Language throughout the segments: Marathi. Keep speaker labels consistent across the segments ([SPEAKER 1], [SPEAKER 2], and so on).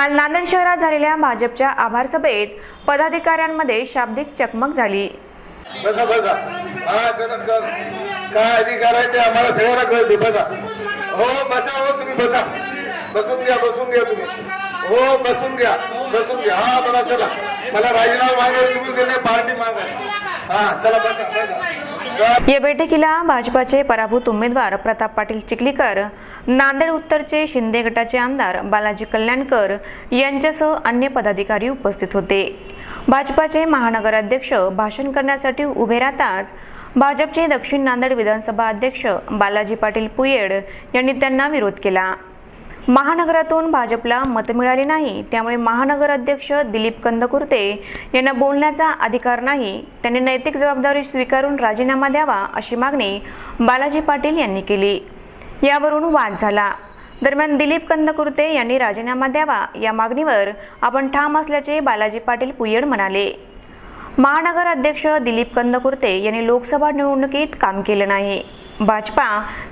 [SPEAKER 1] काल नांदेड शहरात झालेल्या भाजपच्या आभार सभेत पदाधिकाऱ्यांमध्ये शाब्दिक चकमक झाली.
[SPEAKER 2] बसा बसा. काय अधिकार आहे ते आम्हाला सगळ्यांना कळते. बसा. हो बसा हो तुम्ही बसा. बसून घ्या बसून घ्या तुम्ही. हो बसून घ्या बसून घ्या. हा बरा चला. मला राजीनामा मागणार तुम्ही पार्टी मागा
[SPEAKER 1] या बैठकीला भाजपाचे पराभूत उमेदवार प्रताप पाटील चिखलीकर नांदेड उत्तरचे शिंदे गटाचे आमदार बालाजी कल्याणकर यांच्यासह अन्य पदाधिकारी उपस्थित होते. भाजपाचे महानगर अध्यक्ष भाषण करण्यासाठी उभे राहताच भाजपचे दक्षिण नांदेड विधानसभा अध्यक्ष बालाजी पाटील पुयेड यांनी त्यांना विरोध केला. महानगरातून भाजपला मत मिळाली नाही त्यामुळे महानगर अध्यक्ष दिलीप कंदकुर्ते यांना बोलण्याचा अधिकार नाही. त्यांनी नैतिक जबाबदारी स्वीकारून राजीनामा द्यावा अशी मागणी बालाजी पाटील यांनी केली. यावरून वाद झाला. दरम्यान दिलीप कंदकुर्ते यांनी राजीनामा द्यावा या मागणीवर आपण ठाम असल्याचे बालाजी पाटील पुयड म्हणाले. महानगर अध्यक्ष दिलीप कंदकुर्ते यांनी लोकसभा निवडणुकीत काम केलं नाही. भाजपा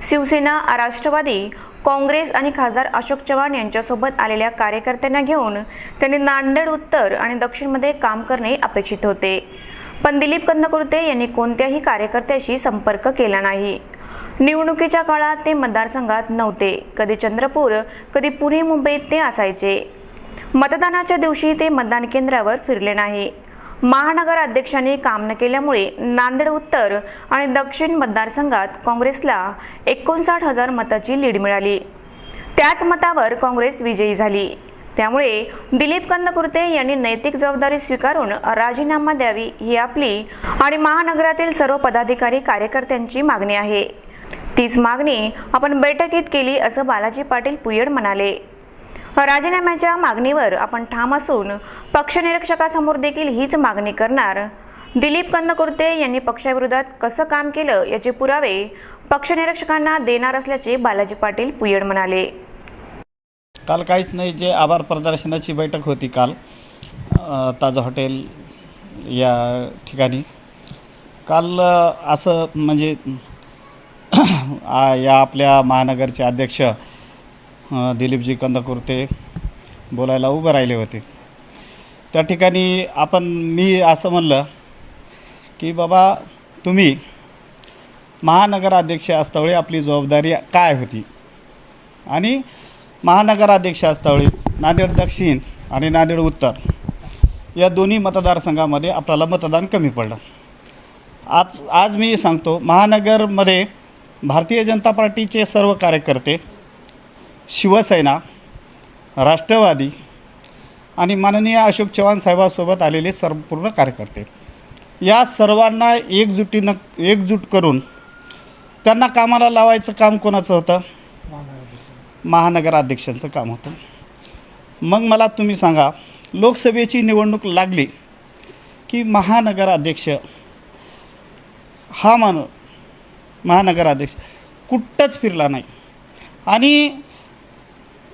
[SPEAKER 1] शिवसेना राष्ट्रवादी काँग्रेस आणि खासदार अशोक चव्हाण यांच्यासोबत आलेल्या कार्यकर्त्यांना घेऊन त्यांनी नांदेड उत्तर आणि दक्षिणमध्ये काम करणे अपेक्षित होते. पण दिलीप कंदकुर्ते यांनी कोणत्याही कार्यकर्त्याशी संपर्क केला नाही. निवडणुकीच्या काळात ते मतदारसंघात नव्हते. कधी चंद्रपूर कधी पुणे मुंबईत ते असायचे. मतदानाच्या दिवशी ते मतदान केंद्रावर फिरले नाही. महानगर अध्यक्षांनी काम न केल्यामुळे नांदेड उत्तर आणि दक्षिण मतदारसंघात काँग्रेसला एकोणसाठ हजार मताची लीड मिळाली. त्याच मतावर काँग्रेस विजयी झाली. त्यामुळे दिलीप कंदकुर्ते यांनी नैतिक जबाबदारी स्वीकारून राजीनामा द्यावी ही आपली आणि महानगरातील सर्व पदाधिकारी कार्यकर्त्यांची मागणी आहे. तीच मागणी आपण बैठकीत केली असं बालाजी पाटील पुयड म्हणाले. राजीनाम्याच्या मागणीवर आपण ठाम असून पक्षनिरीक्षकासमोर देखील हीच मागणी करणार. दिलीप कन्नकुर्ते यांनी पक्षाविरोधात कसं काम केलं याचे पुरावे पक्षनिरीक्षकांना देणार असल्याचे बालाजी पाटील पुयड म्हणाले.
[SPEAKER 3] काल काहीच नाही जे आभार प्रदर्शनाची बैठक होती काल ताज हॉटेल या ठिकाणी. काल असं म्हणजे या आपल्या महानगरचे अध्यक्ष दिलीपजी कंदकुर्ते बोलायला उभं राहिले होते. त्या ठिकाणी आपण मी असं म्हणलं की बाबा तुम्ही महानगराध्यक्ष असतावेळी आपली जबाबदारी काय होती? आणि महानगराध्यक्ष असतावेळी नांदेड दक्षिण आणि नांदेड उत्तर या दोन्ही मतदारसंघामध्ये आपल्याला मतदान कमी पडलं. आज आज मी सांगतो महानगरमध्ये भारतीय जनता पार्टीचे सर्व कार्यकर्ते शिवसेना राष्ट्रवादी आणि माननीय अशोक चव्हाण साहेबांसोबत आलेले संपूर्ण कार्यकर्ते. या सर्वांना एकजुटीनं एकजूट करून त्यांना कामाला लावायचं काम कोणाचं होतं? महानगराध्यक्षांचं काम होतं. मग मला तुम्ही सांगा लोकसभेची निवडणूक लागली की महानगराध्यक्ष हा मान महानगराध्यक्ष कुठंच फिरला नाही. आणि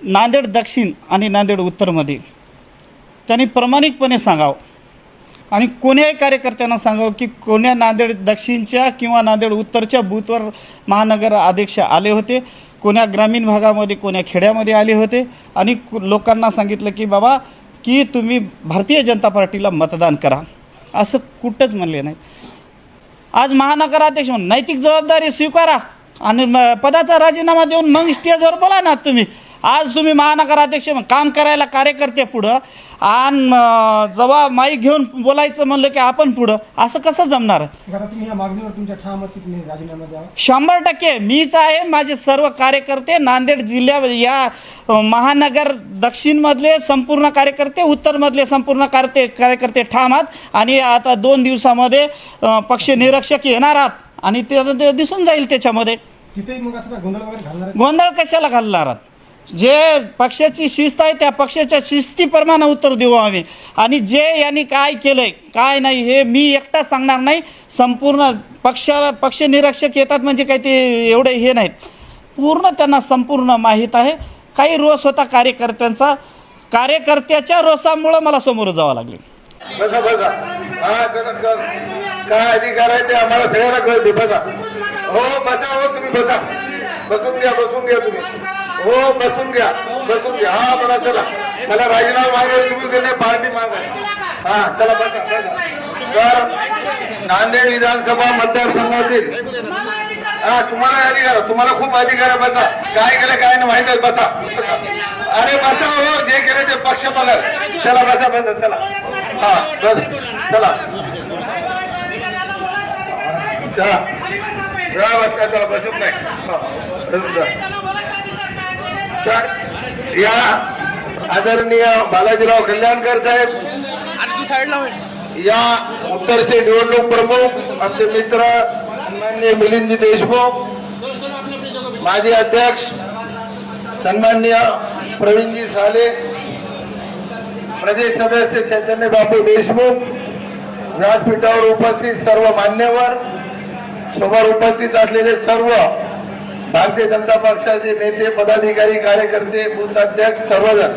[SPEAKER 3] नांदेड दक्षिण आणि नांदेड उत्तरमध्ये. त्यांनी प्रामाणिकपणे सांगावं. आणि कोण्याही कार्यकर्त्यांना सांगावं की कोण्या नांदेड दक्षिणच्या किंवा नांदेड उत्तरच्या बूथवर महानगर अध्यक्ष आले होते कोण्या ग्रामीण भागामध्ये कोण्या खेड्यामध्ये आले होते आणि कु- लोकांना सांगितलं की बाबा की तुम्ही भारतीय जनता पार्टीला मतदान करा. असं कुठंच म्हणले नाही. आज महानगराध्यक्ष म्हणून नैतिक जबाबदारी स्वीकारा आणि म पदाचा राजीनामा देऊन मग स्टेजवर बोला ना तुम्ही. आज तुम्ही महानगराध्यक्ष म्हणून काम करायला कार्यकर्ते पुढं आणि अं, जेव्हा माईक घेऊन बोलायचं म्हणलं की आपण पुढं असं कसं जमणार? शंभर टक्के मीच आहे माझे सर्व कार्यकर्ते नांदेड जिल्ह्या या महानगर दक्षिणमधले संपूर्ण कार्यकर्ते उत्तरमधले संपूर्ण कार्य कार्यकर्ते ठाम आहात आणि आता दोन दिवसामध्ये पक्ष निरीक्षक येणार आहात आणि ते दिसून जाईल त्याच्यामध्ये?
[SPEAKER 4] गोंधळ
[SPEAKER 3] कशाला घालणार आहात? जे पक्षाची शिस्त आहे त्या पक्षाच्या शिस्तीप्रमाणे उत्तर देऊ आम्ही. आणि जे यांनी काय केलं आहे काय नाही हे मी एकटा सांगणार नाही. संपूर्ण पक्षाला पक्ष निरीक्षक येतात म्हणजे काही ते एवढे हे नाहीत. पूर्ण त्यांना संपूर्ण माहीत आहे. काही रोष होता कार्यकर्त्यांचा. कार्यकर्त्याच्या रोषामुळं मला समोर जावं लागले.
[SPEAKER 2] बसा बसा. हा चला. काय अधिकार आहे ते आम्हाला सगळ्यांना कळते. बसा. हो बसा हो तुम्ही बसा. बसून घ्या बसून घ्या तुम्ही. हो बसून घ्या बसून घ्या. हा बरा चला. मला राजीनामा मागायला तुम्ही गेले पार्टी मागा. हा चला बसा बसा. तर नांदेड विधानसभा मतदारसंघातील हा तुम्हाला अधिकार तुम्हाला खूप अधिकार आहे बसा. काय केलं काय नाही माहीत आहे बसा. अरे बसा हो जे केलं ते पक्ष बघा चला बसा बसा चला. हा बस. चला. चला. चला बसत नाही. या आदरणीय बालाजीराव कल्याणकर साहेब. या उत्तरचे निवडणूक प्रमुख आमचे मित्र सन्माननीय मिलिंदजी देशमुख माजी अध्यक्ष सन्माननीय प्रवीणजी साले प्रदेश सदस्य चैतन्य बापू देशमुख व्यासपीठावर उपस्थित सर्व मान्यवर समोर उपस्थित असलेले सर्व भारतीय जनता पक्षाचे नेते पदाधिकारी कार्यकर्ते बूथ अध्यक्ष सर्वजण.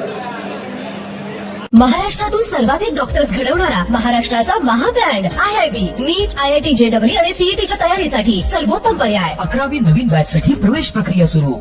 [SPEAKER 5] महाराष्ट्रातून सर्वाधिक डॉक्टर्स घडवणारा महाराष्ट्राचा महाब्रँड I I B NEET I I T J W आणि सीईटीच्या तयारीसाठी सर्वोत्तम पर्याय.
[SPEAKER 6] अकरावी नवीन बॅच साठी प्रवेश प्रक्रिया सुरू.